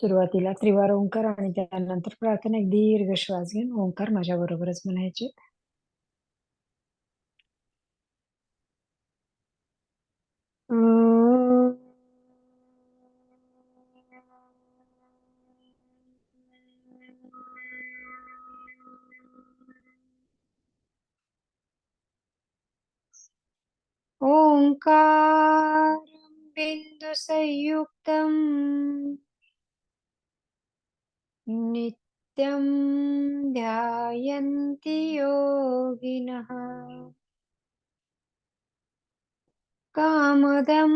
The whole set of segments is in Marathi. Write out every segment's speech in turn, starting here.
सुरुवातीला त्रिवार ओंकार आणि त्यानंतर प्रार्थना एक दीर्घ श्वास घेऊन ओंकार माझ्या बरोबरच म्हणायचे ओंकार बिंदु संयुक्तम नित्यं ध्यायन्ति योगिनः। कामदं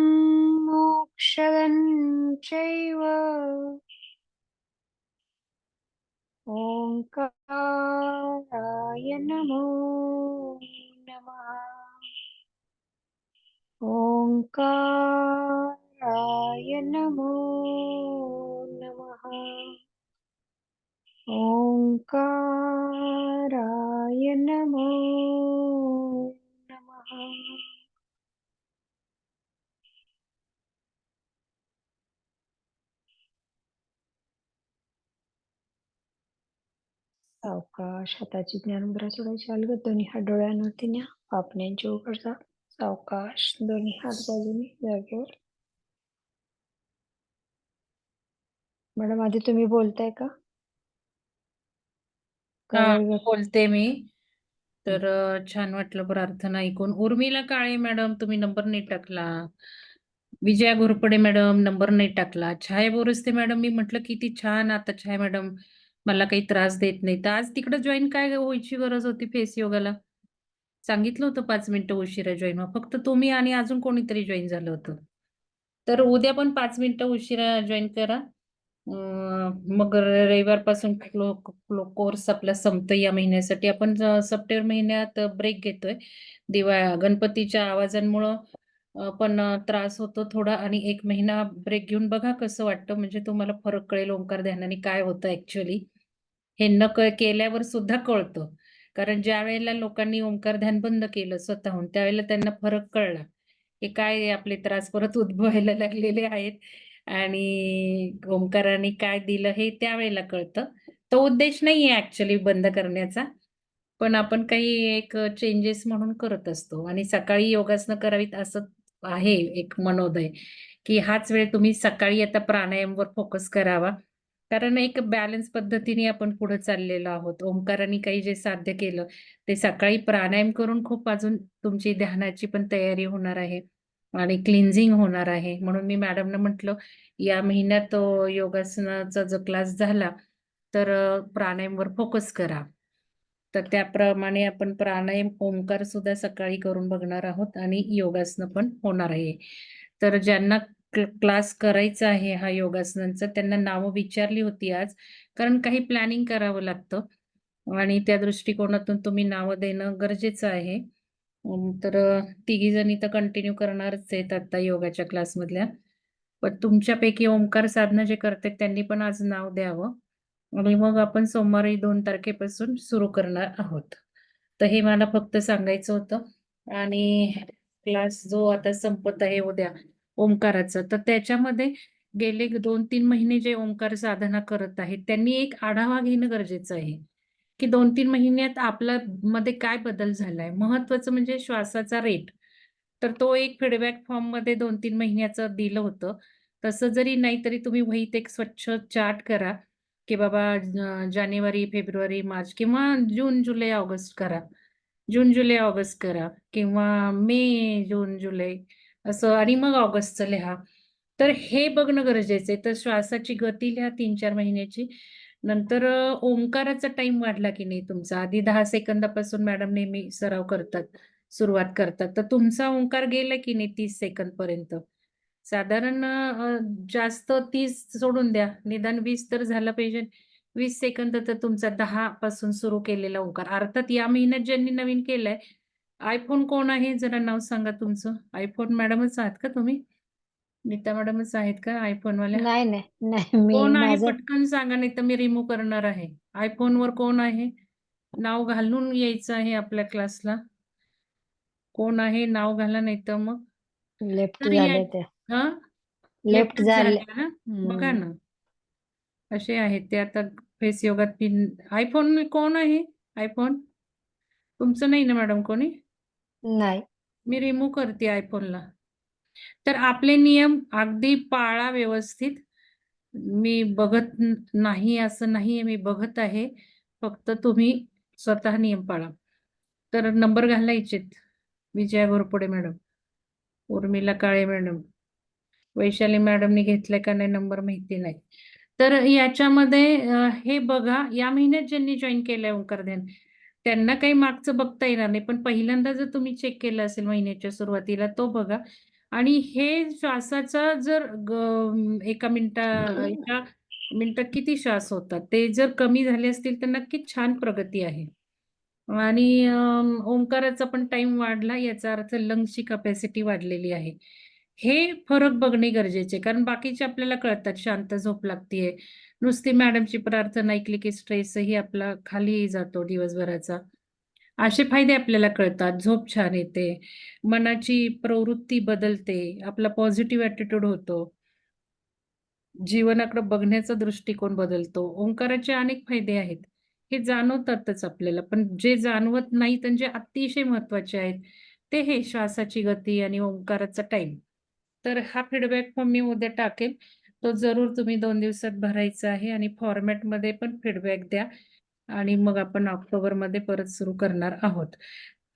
मोक्षदं चैव। ओङ्काराय नमो नमः। ओङ्काराय नमो नमः। ओंकाराय नमो नमः. सावकाश हाताची ज्ञानमुद्रा सोडायची अलगद दोन्ही हात डोळ्यांवरती न्या. पापण्यांची उघडता सावकाश दोन्ही हात बाजूने जागेवर. मॅडम आधी तुम्ही बोलताय का? हा बोलते मी. तर अ, छान वाटलं प्रार्थना ऐकून. उर्मिला काळे मॅडम तुम्ही नंबर नाही टाकला. विजया घोरपडे मॅडम नंबर नाही टाकला. छाया बोरस्ते मॅडम मी म्हटलं किती छान आता छाया मॅडम मला काही त्रास देत नाही. तर आज तिकडे जॉईन काय व्हायची गरज होती फेस योगाला? सांगितलं होतं पाच मिनिटं उशिरा जॉईन व्हा. फक्त तुम्ही आणि अजून कोणीतरी जॉईन झालं होतं. तर उद्या पण पाच मिनिटं उशिरा जॉईन करा. मग रविवारपासून कोर्स आपला संपतो या महिन्यासाठी. आपण सप्टेंबर महिन्यात ब्रेक घेतोय. दिवाळ्या गणपतीच्या आवाजांमुळं पण त्रास होतो थोडा आणि एक महिना ब्रेक घेऊन बघा कसं वाटतं. म्हणजे तुम्हाला फरक कळेल ओंकार ध्यानाने काय होतं ऍक्च्युअली हे न क केल्यावर सुद्धा कळतं. कारण ज्या वेळेला लोकांनी ओंकार ध्यान बंद केलं स्वतःहून त्यावेळेला त्यांना फरक कळला. हे काय आपले त्रास परत उद्भवायला लागलेले आहेत. आणि ओंकाराने काय दिलं हे त्यावेळेला कळतं. तो उद्देश नाहीये ऍक्च्युली बंद करण्याचा. पण आपण काही एक चेंजेस म्हणून करत असतो. आणि सकाळी योगासनं करावीत असं आहे एक मनोदय की हाच वेळ तुम्ही सकाळी आता प्राणायामवर फोकस करावा. कारण एक बॅलन्स पद्धतीने आपण पुढे चाललेलो आहोत. ओंकाराने काही जे साध्य केलं ते सकाळी प्राणायाम करून खूप अजून तुमची ध्यानाची पण तयारी होणार आहे. आणि क्लिन्झिंग होणार आहे. म्हणून मी मॅडमना म्हटलं या महिन्यात योगासनाचा जो क्लास झाला तर प्राणायामवर फोकस करा. तर त्याप्रमाणे आपण प्राणायाम ओंकार सुद्धा सकाळी करून बघणार आहोत आणि योगासनं पण होणार आहे. तर ज्यांना क्लास करायचा आहे हा योगासनांचा त्यांना नावं विचारली होती आज कारण काही प्लॅनिंग करावं लागतं. आणि त्या दृष्टिकोनातून तुम्ही नावं देणं गरजेचं आहे. तर तिघी जणी तर कंटिन्यू करणारच आहेत आता योगाच्या क्लासमधल्या पण तुमच्यापैकी ओंकार साधना जे करतात त्यांनी पण आज नाव द्यावं. आणि मग आपण सोमवारी दोन तारखेपासून सुरू करणार आहोत. तर हे मला फक्त सांगायचं होतं. आणि क्लास जो आता संपत आहे उद्या ओंकाराचा तर त्याच्यामध्ये गेले दोन तीन महिने जे ओंकार साधना करत आहेत त्यांनी एक आढावा घेणं गरजेचं आहे. की दोन तीन महिन्यात आपल्या मध्ये काय बदल झालाय? महत्वाचं म्हणजे श्वासाचा रेट तर तो एक फीडबॅक फॉर्ममध्ये दोन तीन महिन्याचं दिलं होतं. तसं जरी नाही तरी तुम्ही वहीत एक स्वच्छ चार्ट करा की बाबा जानेवारी फेब्रुवारी मार्च किंवा जून जुलै ऑगस्ट करा. जून जुलै ऑगस्ट करा किंवा मे जून जुलै असं आणि मग ऑगस्टचं लिहा. तर हे बघणं गरजेचं आहे. तर श्वासाची गती लिहा तीन चार महिन्याची. नंतर ओंकाराचा टाइम वाढला की नाही तुमचा? आधी दहा सेकंदापासून मॅडम नेहमी सराव करतात सुरुवात करतात. तर तुमचा ओंकार गेला की नाही तीस सेकंद पर्यंत साधारण जास्त तीस सोडून द्या. निदान वीस तर झाला पाहिजे. वीस सेकंद तर तुमचा दहा पासून सुरू केलेला ओंकार. अर्थात या महिन्यात ज्यांनी नवीन केलाय आयफोन कोण आहे? जरा नाव सांगा तुमचं. आयफोन मॅडमच आहात का तुम्ही? नीता मॅडमच आहेत का? आयफोन वाल्या नाही नाही नाही मी कोण आहे? माझं पटकन सांगा नाही तर मी रिमूव्ह करणार आहे. आयफोन वर कोण आहे? नाव घालून यायचं आहे आपल्या क्लासला. कोण आहे? नाव घाला नाही तर मग. लेफ्ट तर या झाले ते. हा? लेफ्ट झाले ना? बघा हम्म. ना. असे आहेत ते आता फेस योगात पिन. आयफोन कोण आहे? आयफोन? तुमचं नाही ना मॅडम कोणी? नाही. मी रिमूव्ह करते आयफोनला. तर आपले नियम अगदी पाळा व्यवस्थित. मी बघत नाही असं नाहीये मी बघत आहे. फक्त तुम्ही स्वतः नियम पाळा. तर नंबर घालायचेत विजया घोरपुडे मॅडम. उर्मिला काळे मॅडम. वैशाली मॅडमनी घेतलाय का नाही नंबर माहिती नाही. तर याच्यामध्ये हे बघा या महिन्यात ज्यांनी जॉईन केलंय ओंकार ध्यान त्यांना काही मागचं बघता येणार नाही. पण पहिल्यांदा जर तुम्ही चेक केलं असेल महिन्याच्या सुरुवातीला तो बघा. आणि हे श्वासाचा जर एका मिनिटा एका मिनिटात किती श्वास होतात? ते जर कमी झाले असतील तर नक्कीच छान प्रगती आहे. आणि ओंकाराचा पण टाइम वाढला याचा अर्थ लंग्सची कपॅसिटी वाढलेली आहे. हे फरक बघणे गरजेचे. कारण बाकीचे आपल्याला कळतात शांत झोप लागतीये. नुसती मॅडमची प्रार्थना ऐकली की स्ट्रेसही आपला खाली जातो दिवसभराचा. असे फायदे आपल्याला कळतात. झोप छान येते मनाची प्रवृत्ती बदलते आपला पॉझिटिव्ह ॲटिट्यूड होतो. जीवनाकडे बघण्याचा दृष्टिकोन बदलतो. ओंकाराचे अनेक फायदे आहेत. हे जाणवतातच आपल्याला. पण जे जाणवत नाहीत आणि जे अतिशय महत्त्वाचे आहेत ते हे श्वासाची गती आणि ओंकाराचा टाइम तर हा फीडबॅक फॉर्म मी उद्या टाकेल. तो जरूर तुम्ही दोन दिवसात भरायचा आहे आणि फॉर्मॅटमध्ये पण फीडबॅक द्या. आणि मग आपण ऑक्टोबरमध्ये परत सुरू करणार आहोत.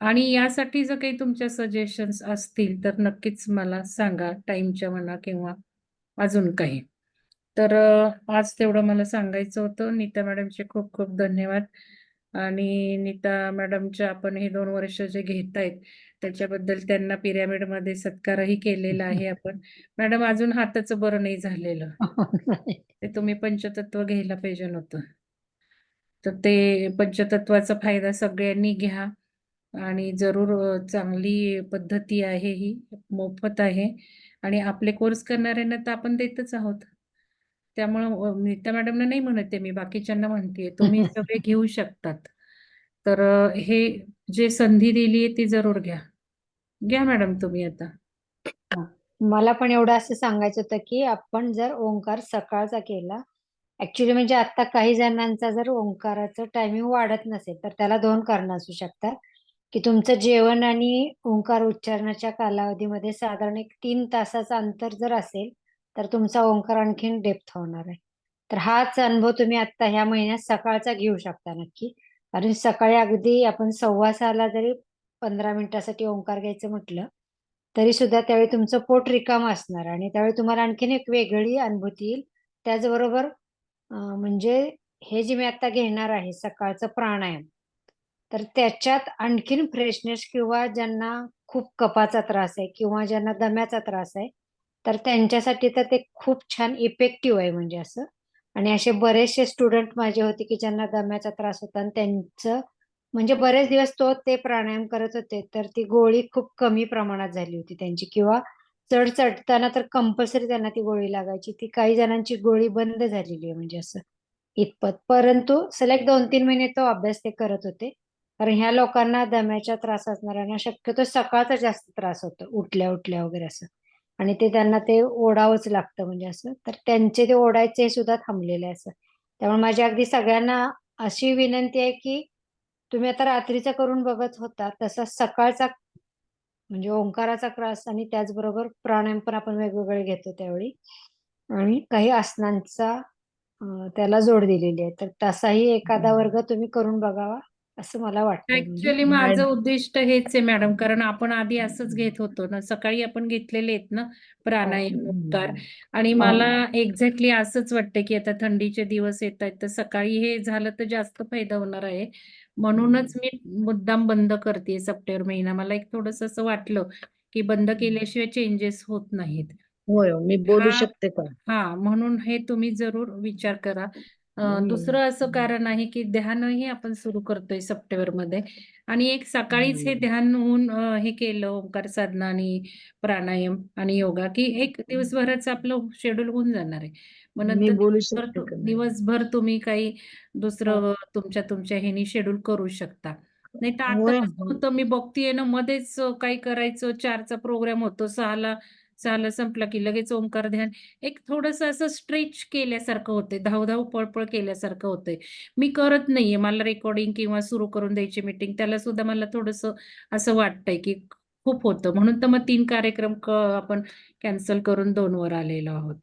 आणि यासाठी जर काही तुमच्या सजेशन्स असतील तर नक्कीच मला सांगा टाईमच्या म्हणा किंवा अजून काही. तर आज तेवढं मला सांगायचं होतं. नीता मॅडमचे खूप खूप धन्यवाद. आणि नीता मॅडमच्या आपण हे दोन वर्ष जे घेतायत त्याच्याबद्दल त्यांना पिरॅमिडमध्ये सत्कारही केलेला आहे आपण. मॅडम अजून हाताचं बरं नाही झालेलं. ते तुम्ही पंचतत्व घ्यायला पाहिजे नव्हतं तर ते पंचतत्वाचा फायदा सगळ्यांनी घ्या. आणि जरूर चांगली पद्धती आहे ही मोफत आहे. आणि आपले कोर्स करणाऱ्यांना तर आपण देतच आहोत. त्यामुळं नीता मॅडमना नाही म्हणते मी बाकीच्यांना म्हणते तुम्ही सगळे घेऊ शकतात. तर हे जे संधी दिली आहे ती जरूर घ्या. घ्या मॅडम तुम्ही आता. मला पण एवढं असं सांगायचं होतं की आपण जर ओंकार सकाळचा केला ऍक्च्युली म्हणजे आता काही जणांचा जर ओंकाराचं टायमिंग वाढत नसेल तर त्याला दोन कारण असू शकतात. की तुमचं जेवण आणि ओंकार उच्चारणाच्या कालावधीमध्ये साधारण एक तीन तासाचं अंतर जर असेल तर तुमचा ओंकार आणखीन डेप्थ होणार आहे. तर हाच अनुभव तुम्ही आता ह्या महिन्यात सकाळचा घेऊ शकता नक्की. कारण सकाळी अगदी आपण सव्वा सहाला जरी पंधरा मिनिटासाठी ओंकार घ्यायचं म्हटलं तरी सुद्धा त्यावेळी तुमचं पोट रिकाम असणार आणि त्यावेळी तुम्हाला आणखीन एक वेगळी अनुभूती येईल. त्याचबरोबर म्हणजे हे जे मी आता घेणार आहे सकाळचं प्राणायाम तर त्याच्यात आणखीन फ्रेशनेस किंवा ज्यांना खूप कपाचा त्रास आहे किंवा ज्यांना दम्याचा त्रास आहे तर त्यांच्यासाठी तर ते खूप छान इफेक्टिव्ह आहे म्हणजे असं. आणि असे बरेचसे स्टुडंट माझे होते की ज्यांना दम्याचा त्रास होता आणि त्यांचं म्हणजे बरेच दिवस तो ते प्राणायाम करत होते तर ती गोळी खूप कमी प्रमाणात झाली होती त्यांची किंवा चढ चढताना तर कंपल्सरी त्यांना ती गोळी लागायची. ती काही जणांची गोळी बंद झालेली आहे म्हणजे असं इतपत. परंतु सलग दोन तीन महिने तो अभ्यास ते करत होते. कारण ह्या लोकांना दम्याचा त्रास असणाऱ्यांना शक्यतो सकाळचा जास्त त्रास होतो उठल्या उठल्या वगैरे असं. आणि ते त्यांना ते ओढावंच लागतं म्हणजे असं. तर त्यांचे ते ओढायचे सुद्धा थांबलेले असं. त्यामुळे माझी अगदी सगळ्यांना अशी विनंती आहे की तुम्ही आता रात्रीचा करून बघत होता तसा सकाळचा म्हणजे ओंकाराचा त्रास आणि त्याचबरोबर प्राणायाम पण आपण वेगवेगळे घेतो त्यावेळी. आणि काही आसनांचा त्याला जोड दिलेली आहे. तर तसाही एखादा वर्ग तुम्ही करून बघावा असं मला म्हणजे ऍक्च्युली माझं उद्दिष्ट हेच आहे मॅडम. कारण आपण आधी असंच घेत होतो ना. सकाळी आपण घेतलेले आहेत ना प्राणायाम ओंकार. आणि हो. मला एक्झॅक्टली असंच वाटतं की आता थंडीचे दिवस येत आहेत. तर सकाळी हे झालं तर जास्त फायदा होणार आहे. म्हणूनच मी मुद्दाम बंद करते सप्टेंबर महिना. मला एक थोडस असं वाटलं की बंद केल्याशिवाय चेंजेस होत नाहीत. होय हो, मी बोलू हा- शकते का हा म्हणून हे तुम्ही जरूर विचार करा. दुसरं असं कारण आहे की ध्यानही आपण सुरू करतोय सप्टेंबरमध्ये आणि एक सकाळीच हे. ध्यान होऊन हे केलं ओंकार साधना आणि प्राणायाम आणि योगा की एक दिवसभराचं आपलं शेड्यूल होऊन जाणार आहे. मग नंतर दिवसभर तुम्ही काही दुसरं तुमच्या तुमच्या ह्यानी शेड्यूल करू शकता. नाही तर आता. होतं मी बघतीये ना मध्येच काही करायचं चारचा प्रोग्राम होतो सहाला चाल संपलं की लगेच ओंकार ध्यान. एक थोडस असं स्ट्रेच केल्यासारखं होते धावधाव पळपळ केल्यासारखं होतंय. मी करत नाहीये मला रेकॉर्डिंग किंवा सुरू करून द्यायची मीटिंग त्याला सुद्धा मला थोडस असं वाटतंय की खूप होतं. म्हणून तर मग तीन कार्यक्रम आपण कॅन्सल करून दोनवर आलेलो आहोत.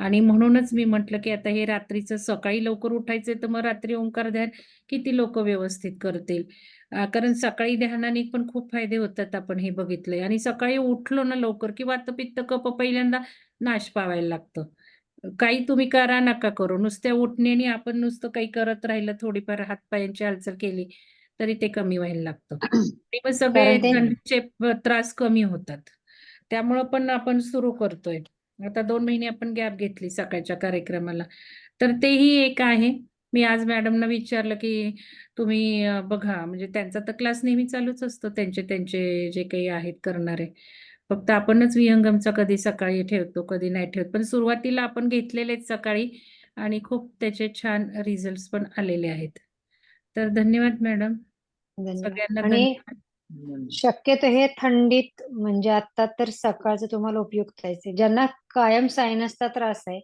आणि म्हणूनच मी म्हटलं की आता हे रात्रीचं सकाळी लवकर उठायचंय तर मग रात्री ओंकार ध्यान किती लोक व्यवस्थित करतील? कारण सकाळी ध्यानाने पण खूप फायदे होतात आपण हे बघितलंय. आणि सकाळी उठलो ना लवकर की वातपित्त कफ पहिल्यांदा नाश पावायला लागतं. काही तुम्ही करा नका करू. नुसत्या उठण्याने आपण नुसतं काही करत राहिलं थोडीफार हातपायांची हालचाल केली तरी ते कमी व्हायला लागतं. आणि मग सगळे त्रास कमी होतात. त्यामुळं पण आपण सुरू करतोय. आता दोन महिने आपण गॅप घेतली सकाळच्या कार्यक्रमाला. तर तेही एक आहे. मी आज मॅडमना विचारलं की तुम्ही बघा म्हणजे त्यांचा तर क्लास नेहमी चालूच असतो त्यांचे त्यांचे जे काही आहेत करणारे. फक्त आपणच विहंगमचा कधी सकाळी ठेवतो कधी नाही ठेवत. पण सुरुवातीला आपण घेतलेलेच सकाळी आणि खूप त्याचे छान रिझल्ट पण आलेले आहेत. तर धन्यवाद मॅडम सगळ्यांना शक्यतो हे थंडीत म्हणजे आता तर सकाळचं तुम्हाला उपयुक्त आहे. ज्यांना कायम सायनसचा त्रास आहे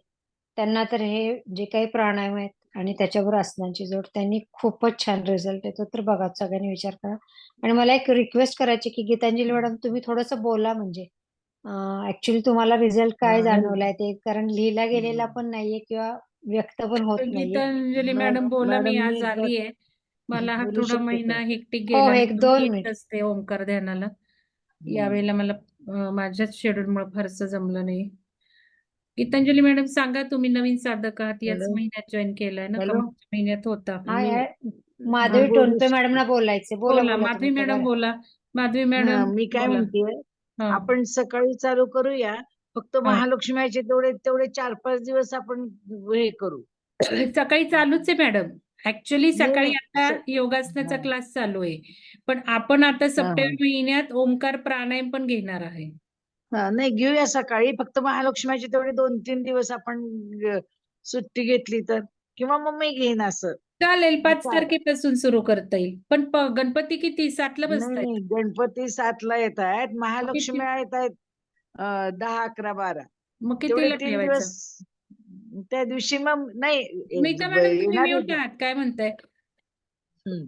त्यांना तर हे जे काही प्राणायाम आहेत आणि त्याच्यावर आसनांची जोड त्यांनी खूपच छान रिझल्ट येतो. तर बघा सगळ्यांनी विचार करा. आणि मला एक रिक्वेस्ट करायची की गीतांजली मॅडम तुम्ही थोडंसं बोला म्हणजे. ऍक्च्युली तुम्हाला रिझल्ट काय. जाणवलाय ते? कारण लिहिला गेलेला पण नाहीये किंवा व्यक्त पण होत नाहीये. गीतांजली मॅड- मॅडम बोला मी आज आली आहे मला हा बोलू थोडा शकते महिना का? हेक्टिक हो, गेला एक मी दोन येत मिनिट. असते ओंकार ध्यानाला यावेळेला मला अं, माझ्याच शेड्यूलमुळे फारसं जमलं नाही गीतांजली मॅडम सांगा तुम्ही नवीन साधक आहात याच हॅलो. महिन्यात जॉईन केलाय ना का हॅलो. मागच्या महिन्यात होता हा मी- माधवी बोलू शकते. मॅडमना बोलायचे बोला बोला बोला माधवी मॅडम बोला. बोला माधवी हा, मॅडम मी काय बोला म्हणतेय हा. आपण सकाळी चालू करूया फक्त महालक्ष्मीचे तेवढे तेवढे चार पाच दिवस आपण हे करू सकाळी चालूच आहे मॅडम ऍक्च्युली नाही, सकाळी. आता योगासनाचा हा. क्लास चालू आहे. पण आपण आता हा. सप्टेंबर महिन्यात ओंकार प्राणायाम पण घेणार आहे. हा, नाही घेऊया सकाळी. फक्त महालक्ष्मीचे तेवढे दोन तीन दिवस आपण अ, सुट्टी घेतली तर. किंवा मग मी घेईन असं. चालेल पाच चालेल. तारखेपासून सुरू करता येईल. पण प- गणपती किती? सातला नाही बसतायत. नाही गणपती सातला येत आहेत महालक्ष्मी येत आहेत अ, दहा अकरा बारा. मग तेवढे कितीला तीन ठेवायचं? दिवस त्या दिवशी मग नाही नीता ब- मॅडम तुम्ही येणार म्यूट आहे. आहात काय म्हणताय हम्म.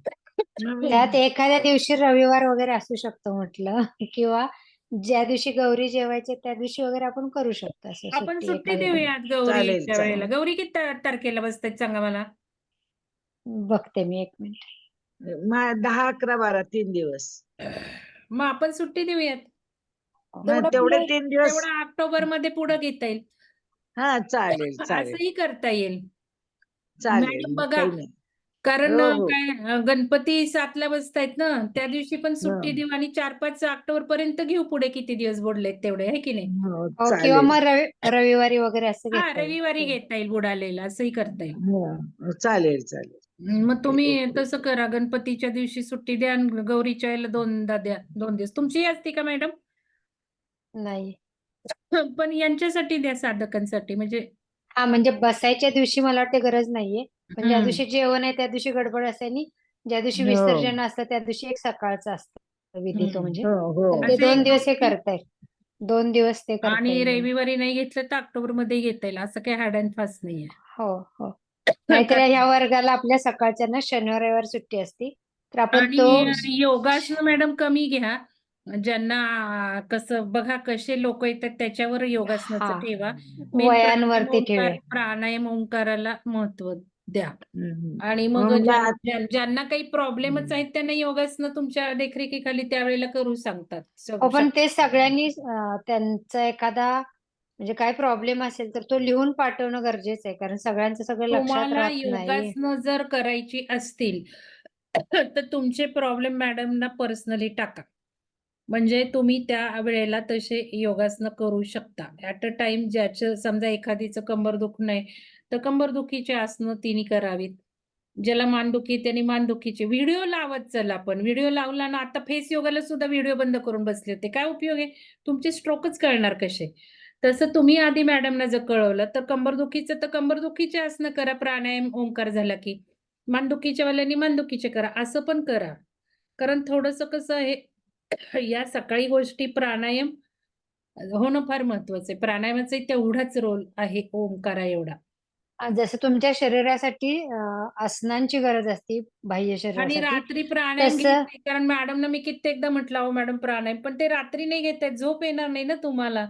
मग त्यात एखाद्या दिवशी रविवार वगैरे असू शकतो म्हटलं किंवा ज्या दिवशी गौरी जेवायचे त्या दिवशी वगैरे आपण करू शकतो असं आपण सुट्टी एखाद्या दिवशी. देऊयात चालेल, गौरीच्या चालेल. वेळेला गौरी किती तारखेला बसतायत सांगा मला बघते मी एक मिनिट मा- दहा अकरा बारा तीन दिवस मग आपण सुट्टी देऊयात तेवढं तीन दिवस तेवढं ऑक्टोबरमध्ये पुढे घेता येईल हा चालेल चालेल असंही करता येईल चालेल मॅडम बघा. काही नाही कारण हो, हो. काय अं, गणपती सातला बसतायत ना त्या दिवशी पण सुट्टी हा. देऊ आणि चार पाच ऑक्टोबर पर्यंत घेऊ पुढे किती दिवस बुडलेत तेवढे आहे की नाही हो, हो, किंवा चालेल मग रवि रविवारी वगैरे असं हा घेता येईल. रविवारी घेता येईल बुडालेला असंही करता येईल हो, चालेल चालेल मग तुम्ही. तसं करा गणपतीच्या दिवशी सुट्टी द्या आणि गौरीच्या दोनदा द्या दोन दिवस तुमची असते का मॅडम नाही पण यांच्यासाठी द्या साधकांसाठी म्हणजे हा म्हणजे बसायच्या दिवशी मला वाटते गरज नाहीये. पण ज्या हम्म. दिवशी जेवण आहे त्या दिवशी गडबड असते आणि ज्या दिवशी हो. विसर्जन असतं त्या दिवशी एक सकाळचं असतं विधी तो. म्हणजे. हो हो. तर ते असं दोन एक दिवस हे करता येईल. दोन दिवस ते करता आणि येईल. रविवारी नाही घेतलं तर ऑक्टोबरमध्ये घेता येईल असं काही हार्ड अँड फास्ट नाहीये. हो हो. नाहीतर ह्या वर्गाला आपल्या सकाळच्या शनिवार रविवार सुट्टी असती. तर आपण आणि तो योगासनं मॅडम कमी घ्या. ज्यांना कसं बघा कसे लोक येतात त्याच्यावर योगासनाचं हा. ठेवा मेन वयांवरती प्राणायाम ठेवूया. ओंकार- प्राणायाम ओंकाराला महत्त्व द्या हम्म. आणि मग मग ज्या- ला- ज्या- ज्यांना काही प्रॉब्लेमच हम्म. आहेत त्यांना योगासनं तुमच्या देखरेखीखाली त्यावेळेला करू सांगतात पण ते सगळ्यांनी अं, त्यांचा एखादा म्हणजे काय प्रॉब्लेम असेल तर तो लिहून पाठवणं गरजेचं आहे कारण सगळ्यांचं सगळं लक्षात तुम्हाला राहत नाही योगासनं जर करायची असतील तर तुमचे प्रॉब्लेम मॅडमना पर्सनली टाका म्हणजे तुम्ही त्या वेळेला तसे योगासनं करू शकता. ऍट अ टाइम ज्याचं समजा एखादीचं कंबरदुख नाही तर कंबरदुखीचे आसनं तिने करावीत. ज्याला मानदुखी त्यांनी मानदुखीचे. व्हिडिओ लावत चला आपण व्हिडिओ लावला ना आता फेस योगाला सुद्धा व्हिडिओ बंद करून बसले होते. काय उपयोग आहे? तुमचे स्ट्रोकच कळणार कसे? तसं तुम्ही आधी मॅडमना जर कळवलं तर कंबरदुखीचं तर कंबरदुखीचे आसनं करा. प्राणायाम ओंकार झाला की. मानदुखीच्या वाल्यांनी मानदुखीचे करा. असं पण करा. कारण थोडंसं कसं हे या सकाळी गोष्टी प्राणायाम हो ना फार महत्वाचं आहे. प्राणायामाचा तेवढाच रोल आहे ओंकारा एवढा. जसं तुमच्या शरीरासाठी आसनांची गरज असते बाह्य आणि शरीरासाठी रात्री प्राणायाम कारण मॅडमना मी कित्येकदा म्हटलं अहो मॅडम प्राणायाम. पण ते रात्री नाही घेत आहेत. झोप येणार नाही ना तुम्हाला.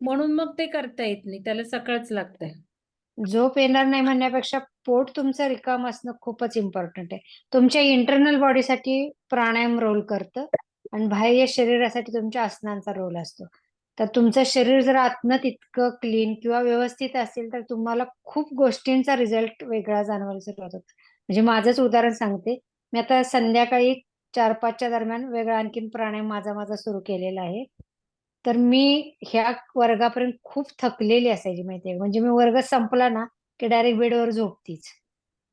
म्हणून मग ते करता येत नाही. त्याला सकाळच लागतंय. झोप येणार नाही म्हणण्यापेक्षा पोट तुमचं रिकाम असणं खूपच इम्पॉर्टंट आहे. तुमच्या इंटरनल बॉडीसाठी प्राणायाम रोल करतं. आणि बाह्य शरीरासाठी तुमच्या आसनांचा रोल असतो. तर तुमचं शरीर जर आतनं तितकं क्लीन किंवा व्यवस्थित असेल तर तुम्हाला खूप गोष्टींचा रिझल्ट वेगळा जाणवायला सुरुवात होतो. म्हणजे माझंच उदाहरण सांगते. मी आता संध्याकाळी चार पाचच्या दरम्यान वेगळा आणखीन प्राणायाम माझा माझा सुरू केलेला आहे. तर मी ह्या वर्गापर्यंत खूप थकलेली असायची माहितीये आहे म्हणजे मी वर्ग संपला ना की डायरेक्ट बेडवर झोपतीच.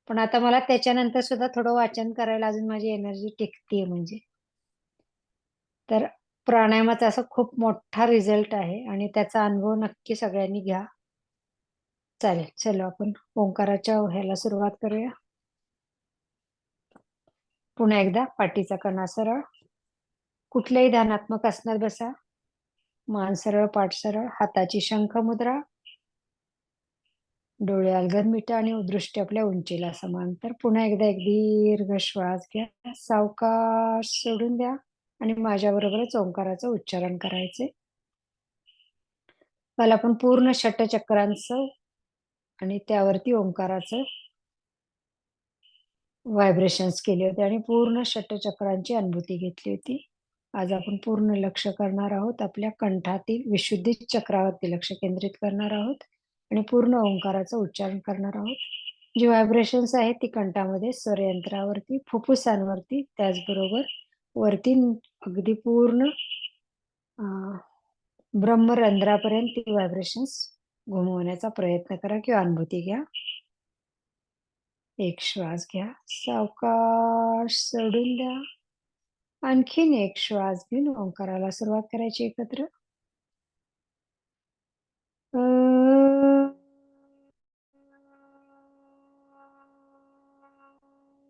पण आता मला त्याच्यानंतर सुद्धा थोडं वाचन करायला अजून माझी एनर्जी टिकतीये म्हणजे. तर प्राणायामाचा असा खूप मोठा रिझल्ट आहे आणि त्याचा अनुभव नक्की सगळ्यांनी घ्या. चालेल चलो आपण ओंकाराच्या ह्याला सुरुवात करूया. पुन्हा एकदा पाठीचा कणा सरळ. कुठल्याही ध्यानात्मक आसनात बसा. मान सरळ पाठ सरळ हाताची शंख मुद्रा. डोळे अलगद मिटा आणि दृष्टी आपल्या उंचीला समांतर. पुन्हा एकदा एक दीर्घ श्वास घ्या. सावकाश सोडून द्या. आणि माझ्याबरोबरच ओंकाराचं उच्चारण करायचे. काल आपण पूर्ण षटचक्रांचं आणि त्यावरती ओंकाराचं व्हायब्रेशन्स केले होते आणि पूर्ण षटचक्रांची अनुभूती घेतली होती. आज आपण पूर्ण लक्ष करणार आहोत. आपल्या कंठातील विशुद्धी चक्रावरती लक्ष केंद्रित करणार आहोत आणि पूर्ण ओंकाराचं उच्चारण करणार आहोत. जी व्हायब्रेशन्स आहेत ती कंठामध्ये स्वरयंत्रावरती फुफ्फुसांवरती त्याचबरोबर वरती अगदी पूर्ण ब्रह्मरंध्रापर्यंत ती व्हायब्रेशन्स घुमवण्याचा प्रयत्न करा किंवा अनुभूती घ्या. एक श्वास घ्या. सावकाश सोडून द्या. आणखीन एक श्वास घेऊन ओंकाराला सुरुवात करायची एकत्र. अं,